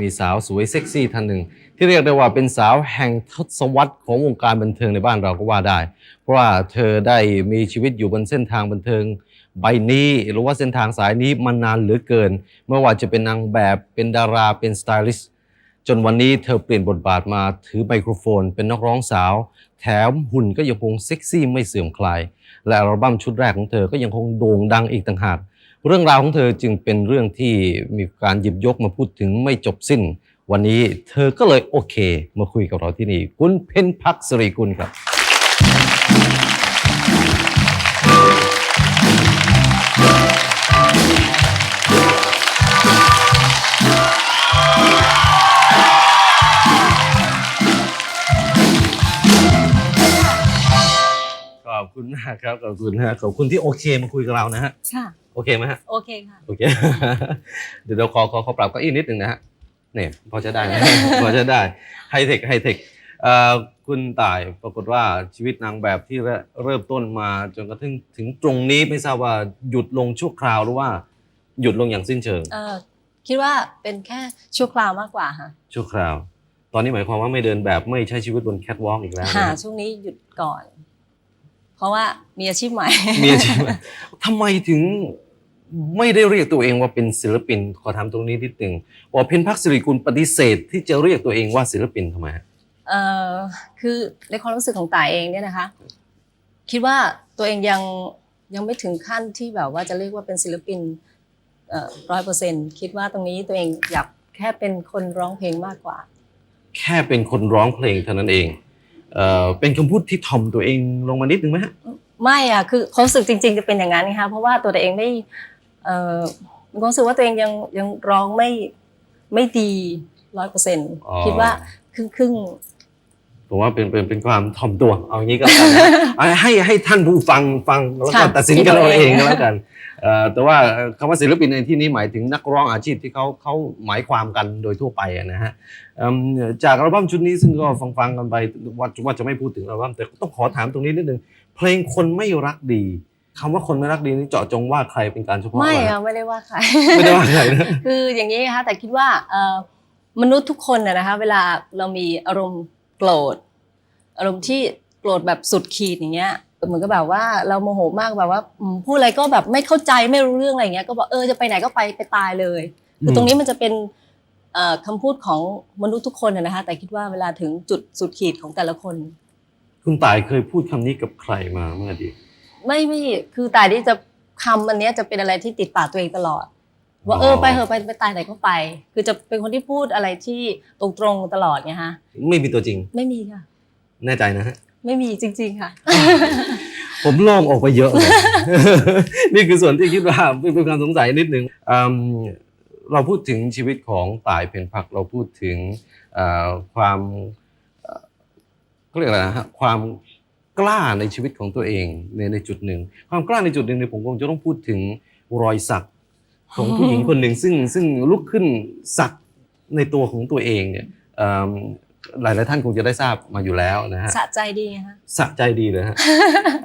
มีสาวสวยเซ็กซี่ท่านหนึ่ง ที่เรียกได้ว่าเป็นสาวแห่งทศวรรษของวงการบันเทิงในบ้านเราก็ว่าได้ เพราะว่าเธอได้มีชีวิตอยู่บนเส้นทางบันเทิง ใบนี้หรือว่าเส้นทางสายนี้มานานเหลือเกินไม่ว่าจะเป็นนางแบบเป็นดาราเป็นสไตลิสต์จนวันนี้เธอเปลี่ยนบทบาทมาถือไมโครโฟน เป็นนักร้องสาว แถมหุ่นก็ยังคงเซ็กซี่ไม่เสื่อมคลาย และอัลบั้มชุดแรกของเธอก็ยังคงโด่งดังอีกต่างหาก เรื่องราวของเธอจึงเป็นเรื่องที่มีการหยิบยกมาพูดถึงไม่จบสิ้น วันนี้เธอก็เลยโอเค มาคุยกับเราที่นี่ คุณเพ็ญพักสิริกุลครับ อบคุณมากครับขอบคุณฮะขอบคุณที่โอเคมาคุยกับเรานะฮะค่ะ โอเคไหมฮะโอเคค่ะ โอเค เดี๋ยวเราขอขอขอปรับเก็อีกนิดหนึ่งนะฮะเนี่ยพอจะได้นะ พอจะได้ไฮเทคไฮเทคเอ่อคุณต่ายปรากฏว่าชีวิตนางแบบที่เริ่มเริ่มต้นมาจนกระทั่งถึงตรงนี้ไม่ทราบว่าหยุดลงชั่วคราวหรือว่า หยุดลงอย่างสิ้นเชิง เออคิดว่าเป็นแค่ชั่วคราวมากกว่าค่ะชั่วคราว ตอนนี้หมายความว่าไม่เดินแบบไม่ใช้ชีวิตบนแคทวอล์กอีกแล้วนะหาฮะช่วงนี้หยุดก่อนเพ ราะว่ามีอาชีพใหม่ มีอาชีพทำไมถึงไม่ได้เรียกตัวเองว่าเป็นศิลปิน ขอถามตรงนี้นิดหนึ่งว่าเพนพักสิริกุลปฏิเสธ ที่จะเรียกตัวเองว่าศิลปินทำไมฮะเออคือในความรู้สึกของต่ายเองเนี่ยนะคะ คิดว่าตัวเองยังยังไม่ถึงขั้นที่แบบว่าจะเรียกว่าเป็นศิลปินร้อยเปอร์เซ็นคิดว่าตรงนี้ตัวเองอยากแค่เป็นคนร้องเพลงมากกว่า แค่เป็นคนร้องเพลงเท่านั้นเอง เอ่อเป็นคำพูดที่ทอมตัวเองลงมานิดนึงไหมฮะไม่อะคือความรู้สึกจริง ๆ จะเป็นอย่างนั้นนะคะเพราะว่าตัวเองไม่เอ่อมีความรู้สึกว่าตัวเองยังยังร้องไม่ไม่ดีร้อยเปอร์เซ็นต์อ๋อคิดว่าครึ่งครึ่ง ผมว่าเป็นเป็นเป็นความทอมตัวเอาอย่างนี้ก็แล้วกันนะเอาให้ให้ท่านผู้ฟังฟังแล้วก็ตัดสินกันเอาเองก็แล้วกันเอ่อแต่ว่าคำว่าศิลปินในที่นี้หมายถึงนักร้องอาชีพที่เขาเขาหมายความกันโดยทั่วไปอะนะฮะเอิ่มจากอัลบั้มชุดนี้ซึ่งก็ฟังฟังๆกันไปว่าว่าจะไม่พูดถึงอัลบั้มแต่ต้องขอถามตรงนี้นิดนึงเพลงคนไม่รักดีคำว่าคนไม่รักดีนี่เจาะจงว่าใครเป็นการเฉๆพาะไม่เหรออะไม่ได้ว่าใครไม่ได้ว่าใครนะ คืออย่างนี้นะคะแต่คิดว่าเอ่อมนุษย์ทุกคนนะนะคะเวลาเรามีอารมณ์ โกรธอารมณ์ที่โกรธแบบสุดขีดอย่างเงี้ยเหมือนกับแบบว่าเราโมโหมากแบบว่าอืมพูดอะไรก็แบบไม่เข้าใจไม่รู้เรื่องอะไรอย่างเงี้ยก็บอกเออจะไปไหนก็ไปไปตายเลยคือตรงนี้มันจะเป็นเอ่อคำพูดของมนุษย์ทุกคนนะนะคะแต่คิดว่าเวลาถึงจุดสุดขีดของแต่ละคน คุณต่ายเคยพูดคำนี้กับใครมาเมื่ออดีตไม่ไม่คือตายที่จะคำอันเนี้ยจะเป็นอะไรที่ติดปากตัวเองตลอด ว่าเออไปเถอะไปไปตายไหนก็ไป คือจะเป็นคนที่พูดอะไรที่ตรงๆตลอดไงฮะ ไม่มีตัวจริง ไม่มีค่ะ แน่ใจนะฮะ ไม่มีจริง ๆ ค่ะ ผมโล่งออกไปเยอะเลยนี่คือส่วนที่คิดว่าเป็นเป็นความสงสัยนิดนึงอืมเราพูดถึงชีวิตของต่ายเพนพักเราพูดถึงเอ่อความเอ่อเขาเรียกอะไรนะฮะความกล้าในชีวิตของตัวเองในในจุดหนึ่ง ความกล้าในจุดหนึ่งเนี่ยผมคงจะต้องพูดถึงรอยสัก ของผู้หญิงคนหนึ่งซึ่งซึ่งลุกขึ้นสักในตัวของตัวเองเนี่ยเอิ่มหลายหลายๆท่านคงจะได้ทราบมาอยู่แล้วนะฮะสะใจดีฮะสะใจดีเลยฮะ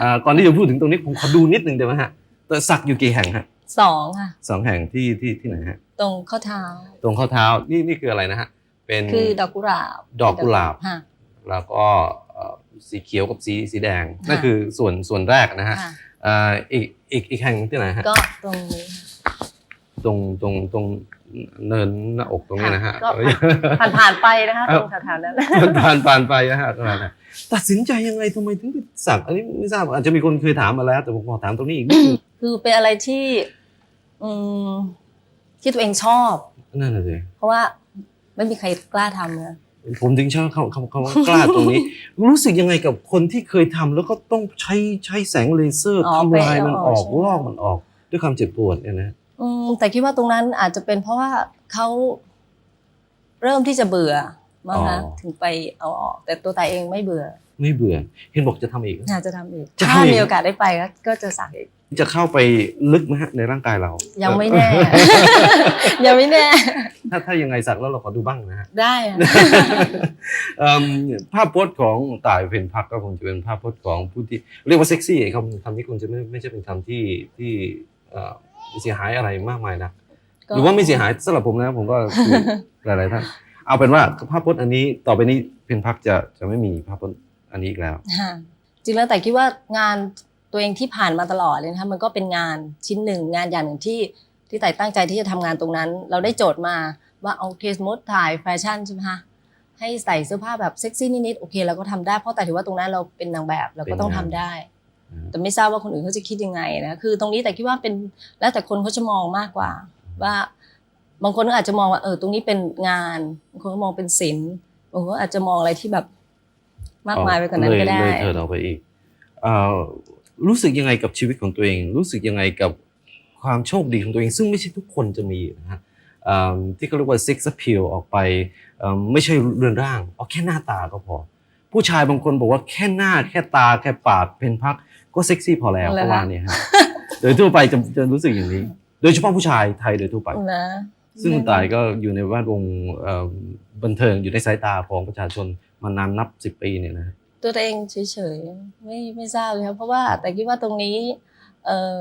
อ่าก่อนที่จะพูดถึงตรงนี้ผมขอดูนิดนึงได้ไหมฮะแต่สักอยู่กี่แห่งฮะสองค่ะ สองแห่งที่ที่ที่ไหนฮะตรงข้อเท้า ตรงข้อเท้านี่นี่คืออะไรนะฮะเป็นคือดอกกุหลาบดอกกุหลาบฮะแล้วก็เอ่อสีเขียวกับสีสีแดงค่ะนั่นคือส่วนส่วนแรกนะฮะค่ะอ่าอีกอีกอีกแห่งที่ไหนฮะก็ตรงนี้ ตรงตรงตรงเนินหน้าอกตรงนี้นะฮะก็ผ่านผ่านๆไปนะคะเอ้าตรงแถวๆนั้นผ่านผ่านไปนะฮะขนาดนั้นตัดสินใจยังไงทำไมถึงไปสักอันนี้ไม่ทราบอาจจะมีคนเคยถามมาแล้ว แต่ผมขอถามตรงนี้อีกนิดนึงคือเป็นอะไรที่ อืมที่ตัวเองชอบนั่นแหละสิเพราะว่าไม่มีใครกล้าทำนะผมถึงชอบคำคำคำว่ากล้าตรงนี้ รู้สึกยังไงกับคนที่เคยทำแล้วก็ต้องใช้ใช้แสงเลเซอร์อ๋อทำลายมันออกไปเอาออกใช่ไหมลอกมันออก ด้วยความเจ็บปวดเนี่ยนะ อืมแต่คิดว่าตรงนั้นอาจจะเป็นเพราะว่าเขาเริ่มที่จะเบื่อมั้งคะอ๋อ ถึงไปเอาออก แต่ตัวตายเองไม่เบื่อไม่เบื่อ เห็นบอกจะทำอีก อยากจะทำอีก จะถ้าทำอีกมีโอกาสได้ไปก็ก็จะสักอีก จะเข้าไปลึกไหมฮะในร่างกายเรา ยัยังไม่แน่ ยังไม่แน่ ถ้าถ้ายังไงสักแล้วเราขอดูบ้างนะฮะ ได้อะ เอิ่มภาพพจน์ของต่ายเพนพักก็คงจะเป็นภาพพจน์ของผู้ที่เรียกว่าเซ็กซี่คำคำนี้คงจะไม่ไม่ใช่เป็นคำที่ที่เอ่อ เสียหายอะไรมากมายนะก็หรือว่าไม่เสียหายสำหรับผมนะผมก็คือหลายๆท่านเอาเป็นว่าภาพพจน์อันนี้ต่อไปนี้เพนพักจะจะไม่มีภาพพจน์อันนี้อีกแล้วค่ะจริงแล้วแต่คิดว่างานตัวเองที่ผ่านมาตลอดเลยนะคะมันก็เป็นงานชิ้นหนึ่งงานอย่างหนึ่งที่ที่แต่ตั้งใจที่จะทำงานตรงนั้น เราได้โจทย์มาว่าโอเคสมมติถ่ายแฟชั่นใช่ไหมคะให้ใส่เสื้อผ้าแบบเซ็กซี่นิดๆโอเคเราก็ทำได้เพราะแต่ถือว่าตรงนั้นเราเป็นนางแบบเราก็ต้องทำได้ แต่ไม่ทราบว่าคนอื่นเขาจะคิดยังไงนะคือตรงนี้แต่คิดว่าเป็นแล้วแต่คนเขาจะมองมากกว่า ว่าบางคนก็อาจจะมองว่าเออตรงนี้เป็นงานบางคนก็มองเป็นศิลป์บางคนก็อาจจะมองอะไรที่แบบมากมายไปกว่านั้นก็ได้เลยเลยเธอเราไปอีกเอ่อรู้สึกยังไงกับชีวิตของตัวเอง รู้สึกยังไงกับความโชคดีของตัวเอง ซึ่งไม่ใช่ทุกคนจะมีนะฮะเอิ่มที่เขาเรียกว่า sex appeal ออกไปเอิ่มไม่ใช่เรือนร่างเอาแค่หน้าตาก็พอ ผู้ชายบางคนบอกว่าแค่หน้าแค่ตาแค่ปากเพนพักก็เซ็กซี่พอแล้วเหรอก็คะว่าเนี่ยฮะโดยทั่วไปจะจะรู้สึกอย่างนี้ โดยเฉพาะผู้ชายไทยโดยทั่วไป นะ ซึ่งคุณตายก็อยู่ในแวดวงเอ่อบันเทิงอยู่ในสายตาของประชาชนมานานนับสิบปีเนี่ยนะฮะ ตัวเองเฉยๆไม่ไม่ทราบเลยครับเพราะว่าแต่คิดว่าตรงนี้เออ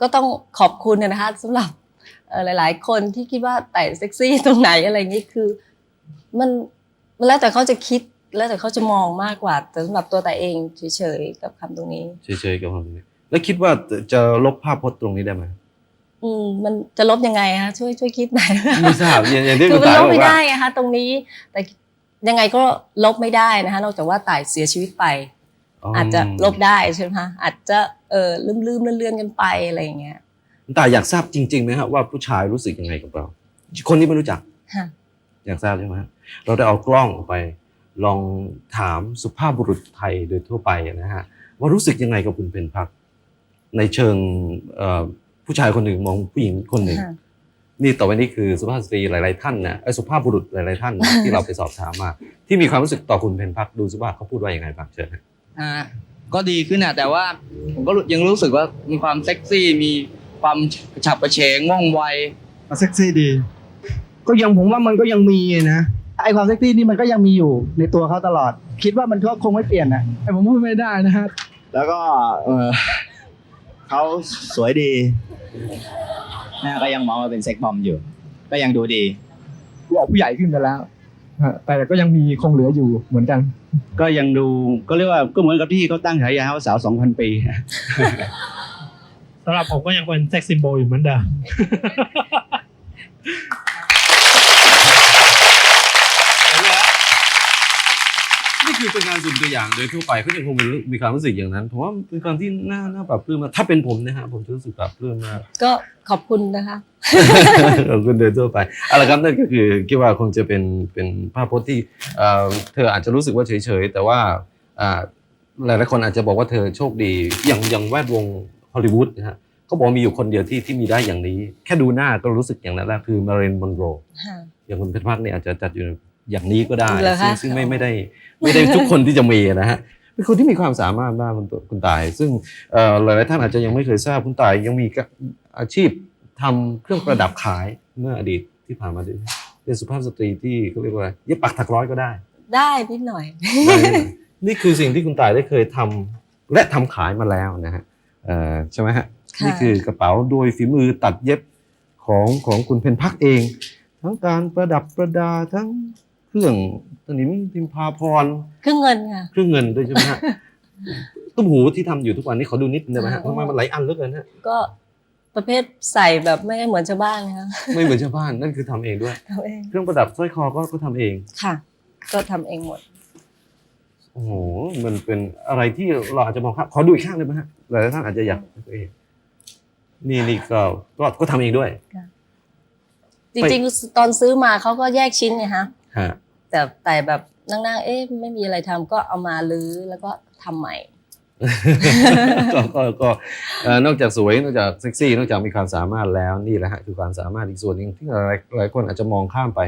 ก็ต้องขอบคุณนะคะสำหรับเอ่อหลาย ๆ คนที่คิดว่าแต่เซ็กซี่ตรงไหนอะไรอย่างนี้คือ มันมันแล้วแต่เขาจะคิด แล้วแต่เขาจะมองมากกว่าแต่สำหรับตัวแต่เองเฉยๆกับคำตรงนี้ เฉยๆกับความนี้แล้วคิดว่าจะลบภาพพจน์ตรงนี้ได้ไหมอืมมันจะลบยังไงคะช่วยช่วยคิดหน่อยไม่ทราบอย่างอย่างที่คืคุอณมันตายลบบอกไม่ว่าได้ไงคะตรงนี้แต่ยังไงก็ลบไม่ได้นะคะนอกจากว่าตายเสียชีวิตไป อาจจะลบได้ใช่ไหมคะอาจจะเออลืมลืมๆเลื่อนๆกันไปอะไรอย่างเงี้ยคุณตายอยากทราบจริงๆไหมฮะว่าผู้ชายรู้สึกยังไงกับเรา คนที่ไม่รู้จัก ค่ะ อยากทราบใช่ไหมฮะเราได้เอากล้องออกไป ลองถามสุภาพบุรุษไทยโดยทั่วไปนะฮะว่ารู้สึกยังไงกับคุณเพนพัก ในเชิงเอ่อผู้ชายคนหนึ่งมองผู้หญิงคนหนึ่งค่ะนี่ต่อไปนี้คือสุภาพสตรีหลายๆท่านนะไอ้ยสุภาพบุรุษหลายๆท่านนะที่เราไปสอบถามมา ที่มีความรู้สึกต่อคุณเพนพักดูสิว่าเขาพูดว่าอย่างไรบ้างเชิญฮะอ่าก็ดีขึ้นนะแต่ว่าผมก็ยังรู้สึกว่ามีความเซ็กซี่มีความฉับกระเฉงว่องไวเซ็กซี่ดี ก็ยังผมว่ามันก็ยังมีนะ ไอความเซ็กซี่นี่มันก็ยังมีอยู่ในตัวเขาตลอด คิดว่ามันก็คงไม่เปลี่ยนนะแต่ผมพูดไม่ได้นะฮะแล้วก็เออเขาสวยดีแม่ก็ยังมองว่าเป็นเซ็กบอมอยู่ ก็ยังดูดีกูออกผู้ใหญ่ขึ้นไปแล้วฮะแต่ก็ยังมีคงเหลืออยู่เหมือนกัน ก็ยังดูก็เรียกว่าก็เหมือนกับที่เขาตั้งฉายาว่าสาวสองพันปี สำหรับผมก็ยังเป็นเซ็กซิมโบลอยู่เหมือนเดิม นี่คือเป็นการสุ่มตัวอย่างโดยทั่วไปเขายังคงมีมีความรู้สึกอย่างนั้นผมว่าเป็นความที่น่าน่าปรับปลื้มมากถ้าเป็นผมนะฮะผมจะรู้สึกปรับปลื้มมากก็ขอบคุณนะคะขอบคุณโดยทั่วไปเอาละครับนั่นก็คือคิดว่าคงจะเป็นเป็นภาพพจน์ที่เอ่อเธออาจจะรู้สึกว่าเฉยๆแต่ว่าอ่าหลายๆคนอาจจะบอกว่าเธอโชคดีอย่างอย่างแวดวงฮอลลีวูดนะฮะเขาบอกมีอยู่คนเดียวที่ที่มีได้อย่างนี้ แค่ดูหน้าก็รู้สึกอย่างนั้นแล้วคือมารินมอนโรค่ะอย่างคุณเพชรพักเนี่ยอาจจะจัดอยู่ อย่างนี้ก็ได้เหรอคะ ซึ่งซึ่งไม่ไม่ได้ไม่ได้ทุกคนที่จะมีนะฮะเป็นคนที่มีความสามารถมากคุณตัวคุณตาย ซึ่งเอ่อหลายๆท่านอาจจะยังไม่เคยทราบคุณตายยังมีอาชีพทำเครื่องประดับขายเมื่ออดีตที่ผ่านมาด้วยเป็นสุภาพสตรีที่เขาเรียกว่าอะไรเย็บปักถักร้อยก็ได้ ได้นิดหน่อยนี่คือสิ่งที่คุณตายได้เคยทำและทำขายมาแล้วนะฮะเอ่อใช่ไหมฮะค่ะ นี่คือกระเป๋าโดยฝีมือตัดเย็บของของคุณเพนพักเอง ทั้งการประดับประดาทั้ง เครื่องสนิมพิมพาพรครึ่งเงินค่ะเครื่องเงินด้วยใช่ไหมฮะตุ้มหูที่ทำอยู่ทุกวันนี้ขอดูนิดได้ไหมฮะอ๋อทำไมมันหลายอันเหลือเกินฮะก็ประเภทใส่แบบไม่เหมือนชาวบ้านนะคะไม่เหมือนชาวบ้านนั่นคือทำเองด้วยทำเองเครื่องประดับสร้อยคอก็ก็ทำเองค่ะ ก็ทำเองหมดโอ้โหมันเป็นอะไรที่เราอาจจะมองครับขอดูอีกข้างได้ไหมฮะหลายท่านอาจจะอยากเองนี่นี่ก็ก็ก็ทำเองด้วยจริงๆตอนซื้อมาเขาก็แยกชิ้นไงฮะฮะ แต่แต่แบบนั่งๆเอ๊ะไม่มีอะไรทำก็เอามาลื้อแล้วก็ทำใหม่ก็ก็ก็เอ่อนอกจากสวยนอกจากเซ็กซี่นอกจากมีความสามารถแล้วนี่แหละฮะคือความสามารถอีกส่วนหนึ่งที่หลายหลายคนอาจจะมองข้ามไป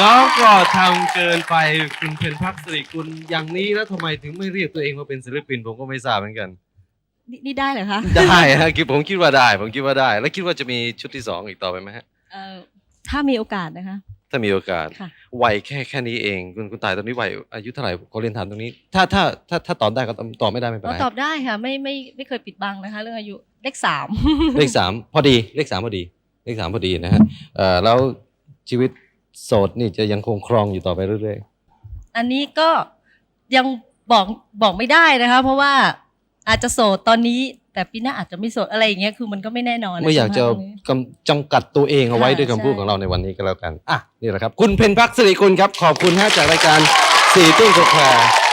น้องก็ทำเกินไปคุณเพนพักสิริกุลอย่างนี้แล้วทำไมถึงไม่เรียกตัวเองมาเป็นศิลปินผมก็ไม่ทราบเหมือนกันนี่นี่ได้เหรอคะได้ฮะคิดผมคิดว่าได้ ผมคิดว่าได้ แล้วคิดว่าจะมีชุดที่สองอีกต่อไปไหมฮะเอ่อถ้ามีโอกาสนะคะ ถ้ามีโอกาสค่ะ วัยแค่แค่นี้เองคุณคุณตายตอนนี้วัยอายุเท่าไหร่ขอเรียนถามตรงนี้ ถ้าถ้าถ้าถ้าตอบได้ก็ตอบตอบไม่ได้ไม่เป็นเราไรตอบได้ค่ะ ไม่ไม่ไม่เคยปิดบังนะคะ เรื่องอายุเลขสาม เลขสามพอดีเลขสามพอดีเลขสามพอดีนะฮะเอ่อแล้วชีวิตโสดนี่จะยังคงครองอยู่ต่อไปเรื่อยอันนี้ก็ยังบอกบอกไม่ได้นะคะ เพราะว่าอาจจะโสดตอนนี้ แต่ปีหน้าอาจจะไม่โสดอะไรอย่างเงี้ยคือมันก็ไม่แน่นอนๆไม่อยากจะสำหรับตรงนี้กำจำกัดตัวเองเอาไว้ค่ะด้วยคำพูดใช่ของเราในวันนี้ก็แล้วกันอะนี่แหละครับ คุณเพนพักสิริกุลครับ ขอบคุณฮะจากรายการสี่ตุ้งกาแฟ